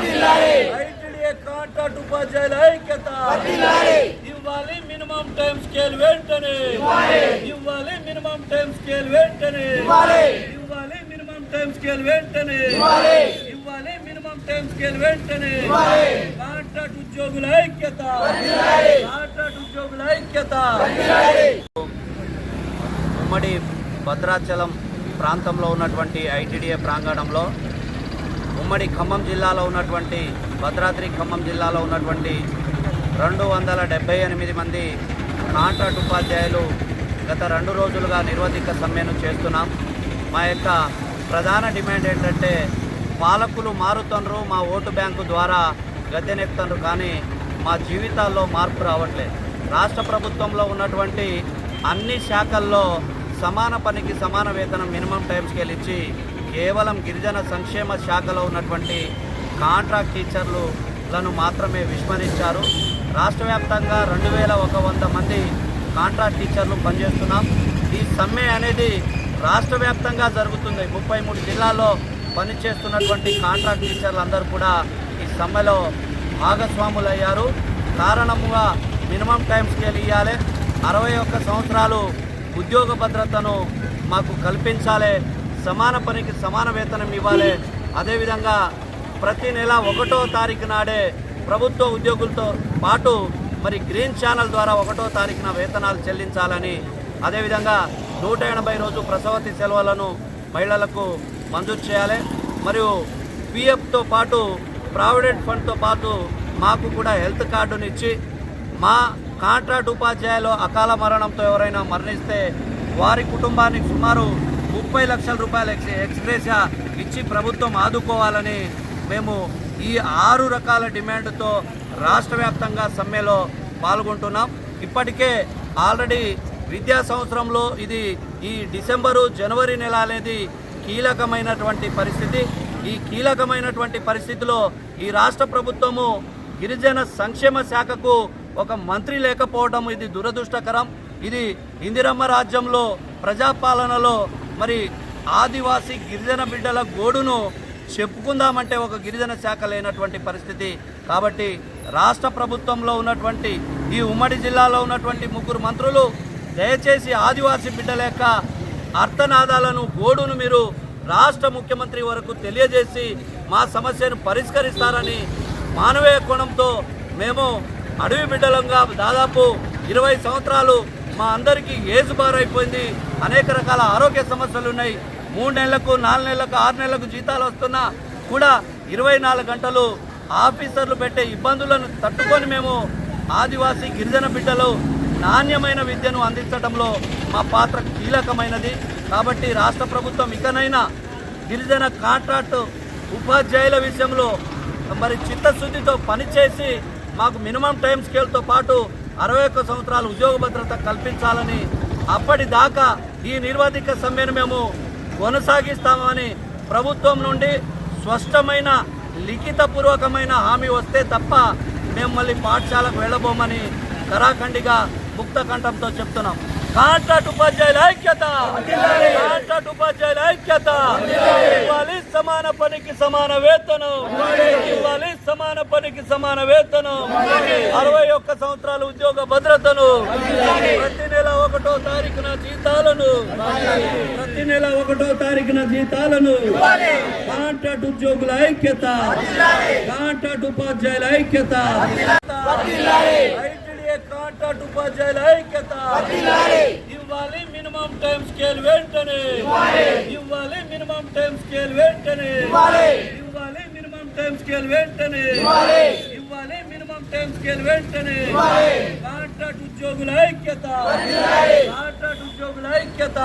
ITDA contract ఉపాధ్యాయుల ఐక్యత. ఇవ్వాలి మినిమం టైం స్కేల్ వెంటనే. ఇవ్వాలి. మినిమం టైం స్కేల్ వెంటనే. ఇవ్వాలి. మినిమం టైం స్కేల్ వెంటనే. ఇవ్వాలి. మినిమం టైం స్కేల్ వెంటనే. కాంట్రాక్ట్ ఉద్యోగుల ఐక్యత. కాంట్రాక్ట్ ఉద్యోగుల ఐక్యత. ఉమ్మడి భద్రాచలం ప్రాంతంలో ఉన్నటువంటి ఐటీడీఏ ప్రాంగణంలో ఉమ్మడి ఖమ్మం జిల్లాలో ఉన్నటువంటి భద్రాద్రి ఖమ్మం జిల్లాలో ఉన్నటువంటి రెండు వందల డెబ్బై ఎనిమిది మంది కాంట్రాక్ట్ ఉపాధ్యాయులు గత రెండు రోజులుగా నిర్వధిక సమ్మెను చేస్తున్నాం. మా యొక్క ప్రధాన డిమాండ్ ఏంటంటే పాలకులు మారుతుండ్రు మా ఓటు బ్యాంకు ద్వారా గద్దెనెక్కుతుండ్రు కానీ మా జీవితాల్లో మార్పు రావట్లేదు. రాష్ట్ర ప్రభుత్వంలో ఉన్నటువంటి అన్ని శాఖల్లో సమాన పనికి సమాన వేతనం మినిమం టైం స్కేల్ ఇచ్చి కేవలం గిరిజన సంక్షేమ శాఖలో ఉన్నటువంటి కాంట్రాక్ట్ టీచర్లను మాత్రమే విస్మరించారు. రాష్ట్ర వ్యాప్తంగా రెండు వేల ఒక వంద మంది కాంట్రాక్ట్ టీచర్లు పనిచేస్తున్నాం. ఈ సమ్మె అనేది రాష్ట్ర వ్యాప్తంగా జరుగుతుంది. ముప్పై మూడు జిల్లాల్లో పనిచేస్తున్నటువంటి కాంట్రాక్ట్ టీచర్లు అందరూ కూడా ఈ సమ్మెలో భాగస్వాములయ్యారు. కారణముగా మినిమం టైం స్కేల్ ఇవ్వాలి అరవై ఒక్క సంవత్సరాలు ఉద్యోగ భద్రతను మాకు కల్పించాలి. సమాన పనికి సమాన వేతనం ఇవ్వాలి. అదేవిధంగా ప్రతి నెల ఒకటో తారీఖు నాడే ప్రభుత్వ ఉద్యోగులతో పాటు మరి గ్రీన్ ఛానల్ ద్వారా ఒకటో తారీఖున వేతనాలు చెల్లించాలని అదేవిధంగా నూట ఎనభై రోజు ప్రసవతి సెలవులను మహిళలకు మంజూరు చేయాలి. మరియు పిఎఫ్తో పాటు ప్రావిడెంట్ ఫండ్తో పాటు మాకు కూడా హెల్త్ కార్డుని ఇచ్చి మా కాంట్రాక్ట్ ఉపాధ్యాయులు అకాల మరణంతో ఎవరైనా మరణిస్తే వారి కుటుంబానికి సుమారు ముప్పై లక్షల రూపాయలు ఎక్స్ ఎక్స్గ్రేషియా ఇచ్చి ప్రభుత్వం ఆదుకోవాలని మేము ఈ ఆరు రకాల డిమాండ్తో రాష్ట్ర వ్యాప్తంగా సమ్మెలో పాల్గొంటున్నాం. ఇప్పటికే ఆల్రెడీ విద్యా సంవత్సరంలో ఇది ఈ డిసెంబరు జనవరి నెల అనేది కీలకమైనటువంటి పరిస్థితి. ఈ కీలకమైనటువంటి పరిస్థితిలో ఈ రాష్ట్ర ప్రభుత్వము గిరిజన సంక్షేమ శాఖకు ఒక మంత్రి లేకపోవడం ఇది దురదృష్టకరం. ఇది ఇందిరమ్మ రాజ్యంలో ప్రజాపాలనలో మరి ఆదివాసీ గిరిజన బిడ్డల గోడును చెప్పుకుందామంటే ఒక గిరిజన శాఖ లేనటువంటి పరిస్థితి. కాబట్టి రాష్ట్ర ప్రభుత్వంలో ఉన్నటువంటి ఈ ఉమ్మడి జిల్లాలో ఉన్నటువంటి ముగ్గురు మంత్రులు దయచేసి ఆదివాసీ బిడ్డల యొక్క అర్థనాదాలను గోడును మీరు రాష్ట్ర ముఖ్యమంత్రి వరకు తెలియజేసి మా సమస్యను పరిష్కరిస్తారని మానవీయ కోణంతో మేము అడవి బిడ్డలంగా దాదాపు ఇరవై సంవత్సరాలు మా అందరికీ ఏజ్ బార్ అనేక రకాల ఆరోగ్య సమస్యలు ఉన్నాయి. మూడు నెలలకు నాలుగు నెలలకు ఆరు నెలలకు జీతాలు వస్తున్నా కూడా ఇరవై నాలుగు గంటలు ఆఫీసర్లు పెట్టే ఇబ్బందులను తట్టుకొని మేము ఆదివాసీ గిరిజన బిడ్డలు నాణ్యమైన విద్యను అందించడంలో మా పాత్ర కీలకమైనది. కాబట్టి రాష్ట్ర ప్రభుత్వం ఇకనైనా గిరిజన కాంట్రాక్ట్ ఉపాధ్యాయుల విషయంలో మరి చిత్తశుద్ధితో పనిచేసి మాకు మినిమం టైం స్కేల్తో పాటు అరవై ఒక్క సంవత్సరాలు ఉద్యోగ భద్రత కల్పించాలని అప్పటిదాకా ఈ నిర్వాధిక సమ్మెను మేము కొనసాగిస్తామని ప్రభుత్వం నుండి స్పష్టమైన లిఖితపూర్వకమైన హామీ వస్తే తప్ప మేము మళ్ళీ పాఠశాలకు వెళ్ళబోమని కరాఖండిగా ముక్త కంఠంతో చెప్తున్నాం. కాంట్రాక్ట్ ఉపాధ్యాయుల ఐక్యత! కాంట్రాక్ట్ ఉపాధ్యాయుల ఐక్యత! ఇవ్వాలి సమాన పనికి సమాన వేతనం! ఇవ్వాలి సమాన పనికి సమాన వేతనం! అరవై ఒక్క సంవత్సరాల ఉద్యోగ భద్రతను! ప్రతి నెల ఒకటో తారీఖున జీతాలను ప్రతి నెల ఒకటో తారీఖున జీతాలను కాంట్రాక్ట్ ఉద్యోగుల ఐక్యత. కాంట్రాక్ట్ ఉపాధ్యాయుల ఐక్యత. కాంట్రాక్ట్ ఉపాధ్యాయుల ఐక్యత. ఇవ్వాలి మినిమం టైం స్కేల్ వెంటనే. ఇవ్వాలి. మినిమం టైం స్కేల్ వెంటనే. ఇవ్వాలి. మినిమం టైం స్కేల్ వెంటనే. ఇవ్వాలి. మినిమం టైం స్కేల్ వెంటనే. కాంట్రాక్ట్ ఉద్యోగుల ఐక్యత. కాంట్రాక్ట్ ఉద్యోగుల ఐక్యత.